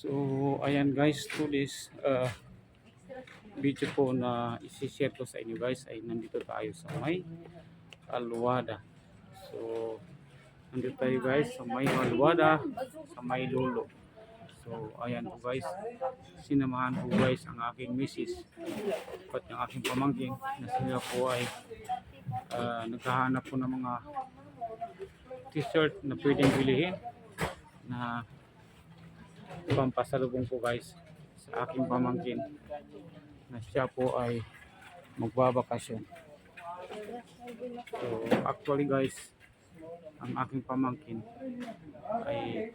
So, ayan guys, to this uh, video po na isi-share ko sa inyo guys ay nandito tayo sa may Alwada. So, nandito tayo guys sa may Alwada, sa may Lolo. So, ayan po guys, sinamahan po guys ang aking misis at ang aking pamangkin na sila po ay uh, naghahanap po ng mga t-shirt na pwedeng bilihin na pampasalubong po guys sa aking pamangkin na siya po ay magbabakasyon. So actually guys, ang aking pamangkin ay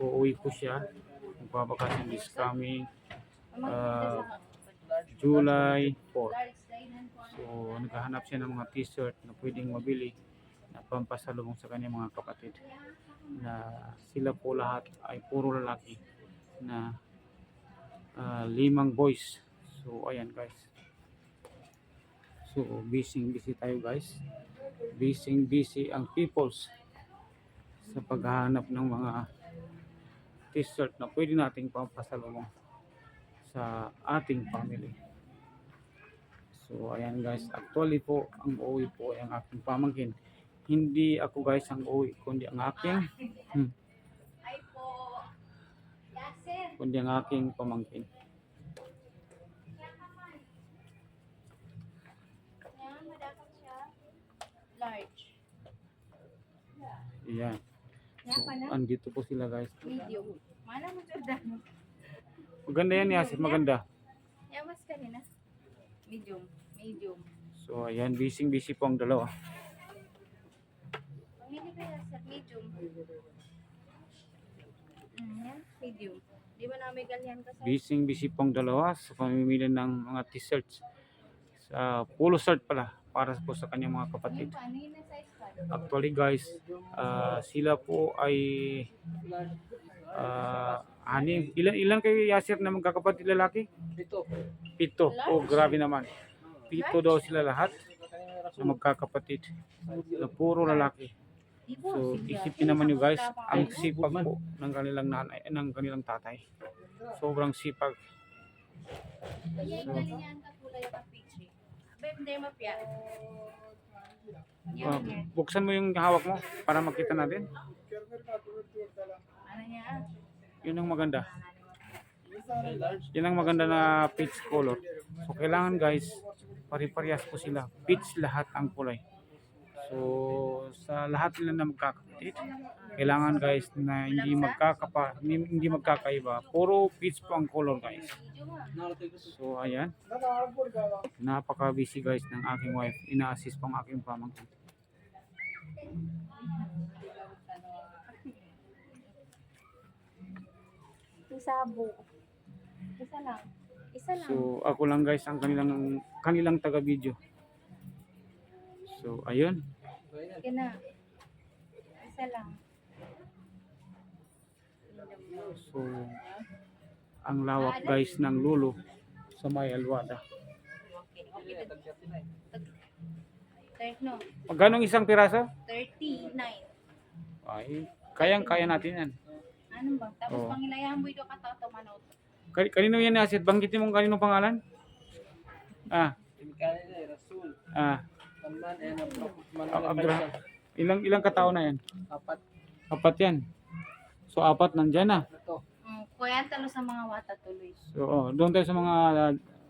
uuwi po siya magbabakasyon this coming uh, July 4. So naghahanap siya ng mga t-shirt na pwedeng mabili na pampasalubong sa kanyang mga kapatid na sila po lahat ay puro lalaki na ah, limang boys. So ayan guys. So busy busy tayo guys. Busy busy ang peoples sa paghahanap ng mga t-shirt na pwede nating pampasalubong sa ating family. So ayan guys, actually po ang uuwi po ay ang aking pamangkin. Hindi ako guys ang uuwi, kundi ang aking hmm, kundi ang aking pamangkin. Large. Ayan. Yan So, andito po sila guys. Medium. Mana mo Jordan? Maganda yan Yasin, maganda. Yan mas kanina. Medium. Medium. So ayan, busy busy po ang dalawa. Pamili ka Yasin. Medium. Mm, yan. Medium. Di ba namin ganyan ka sa... Busy busy po ang dalawa sa pamimili ng mga t-shirts. Sa polo shirt pala para po sa kanyang mga kapatid. Actually guys, ah, sila po ay ah, anim. Ilan, ilan kayo Yasir na magkakapatid lalaki? Dito. Pito. Oh, grabe naman. Pito daw sila lahat na magkakapatid. Na puro lalaki. So, isipin naman nyo guys, ang sipag po ng kanilang nanay, eh, ng kanilang tatay. Sobrang sipag. Mapya. Yan, Ah, yan. buksan mo yung hawak mo para makita natin. Ano? Yun ang maganda. Yun ang maganda na peach color. So, kailangan guys, pari-parehas po sila. Peach lahat ang kulay. So, sa lahat nila na magkakapatid, kailangan guys na hindi magkakapa, hindi, magkakaiba. Puro peach po ang color guys. So, ayan. Napaka-busy guys ng aking wife. Ina-assist pang aking pamangkin. Isabo. Isa lang. Isa lang. So, ako lang guys ang kanilang kanilang taga-video. So, ayun. Sige na. Isa lang. So, ang lawak guys ng lulo sa may alwada. Magkano ang isang piraso? 39. Ay, kayang-kaya natin yan. Ano ba? Tapos Oo. pangilayan mo ito katato manot. Kani- Kanino yan Asit? Banggitin mo kanino pangalan? Ah, Imkani na Rasul. ah, Taman and Abdul Ab- Abdul- ilang ilang katao na yan? Apat Apat yan. So, apat nandyan na. na to. Um, kuya talo sa mga wata tuloy. So, oh, doon tayo sa mga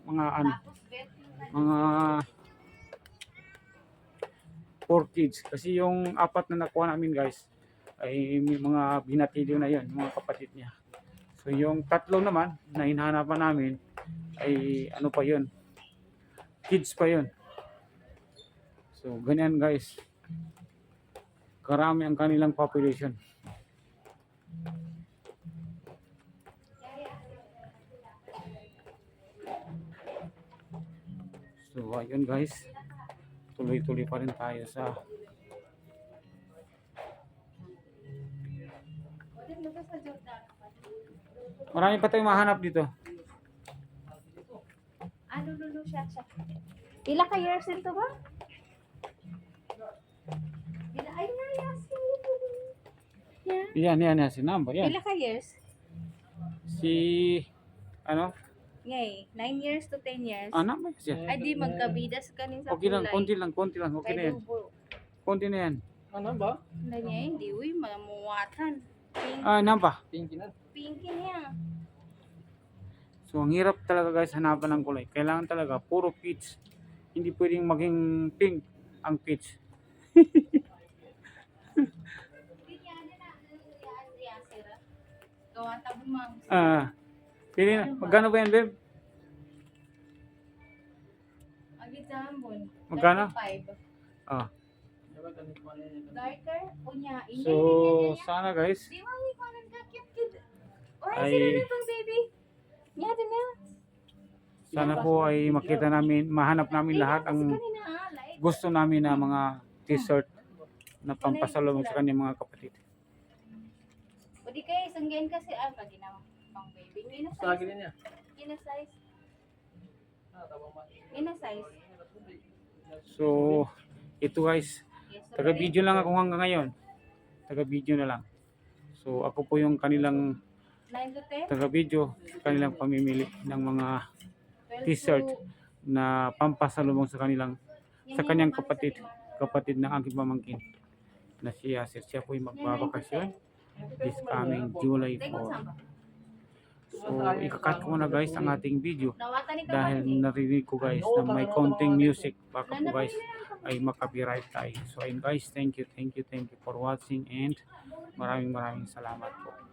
mga ano, Tapos bet mga four kids. Kasi yung apat na nakuha namin guys, ay may mga binatilyo na yon mga kapatid niya. So yung tatlo naman na hinahanapan namin ay ano pa yon kids pa yon So ganyan guys. Karami ang kanilang population. So ayun guys. Tuloy-tuloy pa rin tayo sa Marami pa tayong mahanap dito. Ano lulu siya siya. Pila ka years into ba? Pila ay na yasin. Yeah. Yan, yan, yan. Si number, yan. Pila ka years? Si, ano? Ngay, 9 years to 10 years. Anak ba siya? Ay di magkabidas ka nin sa Okay lang, kulay. konti lang, konti lang. Okay na Kay yan. dugo. Konti na yan. Ano ba? Na niya hindi uy mamuwatan. Pink, Ah, namba. Pinky na. pinky niya. So, ang hirap talaga guys hanapan ng kulay. Kailangan talaga puro peach. Hindi pwedeng maging pink ang peach. Ah, pili na. Magkano ba yan, babe? Magkano? 35. Ah. Darker unya. Ini So, sana guys, Di ba ni kanan ka cute cute. Ay- na itong baby? Niya din na. sana po ay makita namin, mahanap namin lahat ang ah, gusto namin na mga t-shirt na pampasalubong sa kanyang mga kapatid. O di kaya isang gain kasi ah pag ginawa pang baby. Ina Sa size. akin niya. Ina size. Ah. So, ito guys, taga-video lang ako hanggang ngayon. Taga-video na lang. So, ako po yung kanilang 9 to 10. taga-video, kanilang pamimili ng mga 12 T-shirt. na pampasalubong sa kanilang sa kanyang kapatid, kapatid ng aking pamangkin na si Yasir. Siya po yung Yan, 9 to magbabakasyon 10. this coming July Teko 4. saan ba? So, ikakat ko na guys ang ating video dahil narinig ko guys na may konting music. Baka po guys ay makapiright tayo. So, ayun guys, thank you, thank you, thank you for watching and maraming maraming salamat po.